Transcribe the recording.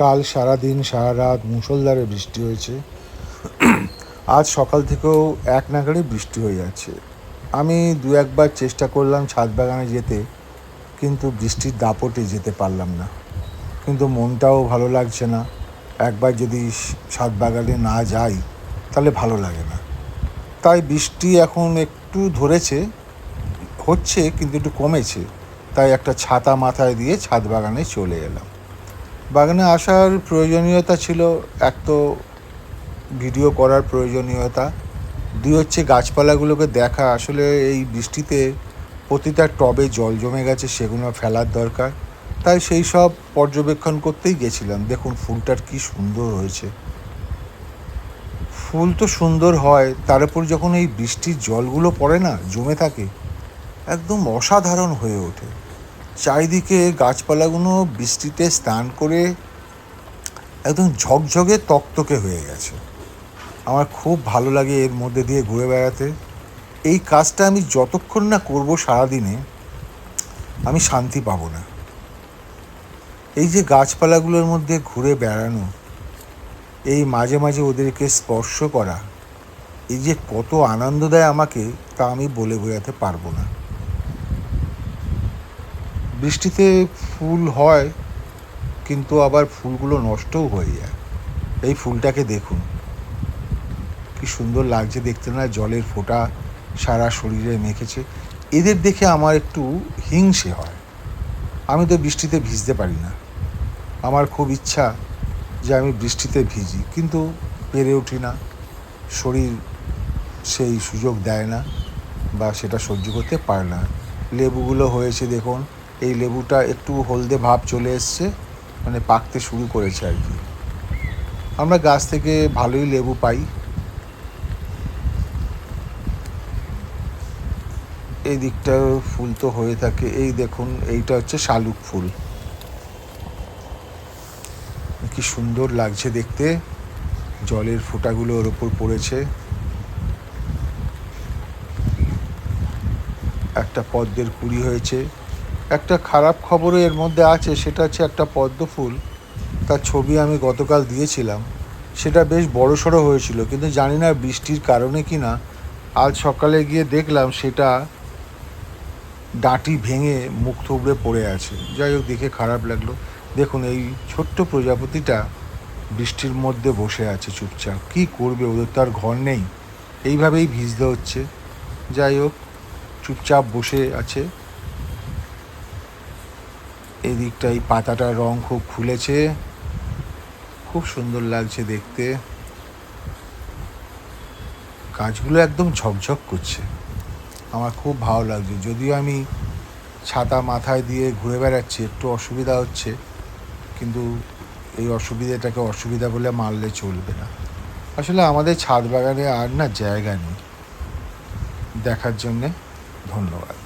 কাল সারা দিন সারা রাত মুষলধারে বৃষ্টি হয়েছে। আজ সকাল থেকেও এক নাগাড়ে বৃষ্টি হয়ে যাচ্ছে। আমি দু একবার চেষ্টা করলাম ছাদ বাগানে যেতে, কিন্তু বৃষ্টির দাপটে যেতে পারলাম না। কিন্তু মনটাও ভালো লাগছে না। একবার যদি ছাদ বাগানে না যাই, তাহলে ভালো লাগে না। তাই বৃষ্টি এখন একটু ধরেছে, হচ্ছে, কিন্তু একটু কমেছে। তাই একটা ছাতা মাথায় দিয়ে ছাদ বাগানে চলে এলাম। বাগানে আসার প্রয়োজনীয়তা ছিল, এক তো ভিডিও করার প্রয়োজনীয়তা, দুই হচ্ছে গাছপালাগুলোকে দেখা। আসলে এই বৃষ্টিতে প্রতিটা টবে জল জমে গেছে, সেগুলো ফেলার দরকার। তাই সেই সব পর্যবেক্ষণ করতেই গেছিলাম। দেখুন, ফুলটার কি সুন্দর হয়েছে। ফুল তো সুন্দর হয়, তার উপর যখন এই বৃষ্টির জলগুলো পড়ে না, জমে থাকে, একদম অসাধারণ হয়ে ওঠে। চারিদিকে গাছপালাগুলো বৃষ্টিতে স্নান করে একদম ঝকঝকে তকতকে হয়ে গেছে। আমার খুব ভালো লাগে এর মধ্যে দিয়ে ঘুরে বেড়াতে। এই কাজটা আমি যতক্ষণ না করব সারাদিনে, আমি শান্তি পাবো না। এই যে গাছপালাগুলোর মধ্যে ঘুরে বেড়ানো, এই মাঝে মাঝে ওদেরকে স্পর্শ করা, এই যে কত আনন্দ দেয় আমাকে, তা আমি বলে বোঝাতে পারব না। বৃষ্টিতে ফুল হয়, কিন্তু আবার ফুলগুলো নষ্টও হয়ে যায়। এই ফুলটাকে দেখুন। কি সুন্দর লাগছে দেখতে না, জলের ফোঁটা সারা শরীরে মেখেছে। এদের দেখে আমার একটু হিংসে হয়। আমি তো বৃষ্টিতে ভিজতে পারি না। আমার খুব ইচ্ছা যে আমি বৃষ্টিতে ভিজি, কিন্তু পেরে উঠি না। শরীর সেই সুযোগ দেয় না বা সেটা সহ্য করতে পারে না। লেবুগুলো হয়েছে দেখুন। এই লেবুটা একটু হলদে ভাব চলে এসছে মানে পাকতে শুরু করেছে আর কি। আমরা গাছ থেকে ভালোই লেবু পাই। এই দিকটা ফুল তো হয়ে থাকে। এই দেখুন, এইটা হচ্ছে শালুক ফুল। কি সুন্দর লাগছে দেখতে। জলের ফোঁটাগুলো ওর ওপর পড়েছে। একটা পদ্মের কুড়ি হয়েছে। একটা খারাপ খবরও এর মধ্যে আছে, সেটা হচ্ছে একটা পদ্ম ফুল। তার ছবি আমি গতকাল দিয়েছিলাম। সেটা বেশ বড় সড়ো হয়েছিল, কিন্তু জানি না বৃষ্টির কারণে কি না। আজ সকালে গিয়ে দেখলাম সেটা ডাঁটি ভেঙে মুখ থুবড়ে পড়ে আছে। যাই হোক, দেখে খারাপ লাগল। দেখুন, এই ছোট্ট প্রজাপতিটা বৃষ্টির মধ্যে বসে আছে চুপচাপ। কি করবে ওদের তো আর ঘর নেই। এইভাবেই ভিজতে হচ্ছে। যাই হোক, চুপচাপ বসে আছে। এই দিকটা এই পাতাটার রং খুব খুলেছে। খুব সুন্দর লাগছে দেখতে। গাছগুলো একদম ঝকঝক করছে। আমার খুব ভালো লাগছে। যদিও আমি ছাতা মাথায় দিয়ে ঘুরে বেড়াচ্ছি, একটু অসুবিধা হচ্ছে, কিন্তু এই অসুবিধাটাকে অসুবিধা বলে মানলে চলবে না। আসলে আমাদের ছাদ বাগানে আর না জায়গা নেই। দেখার জন্যে ধন্যবাদ।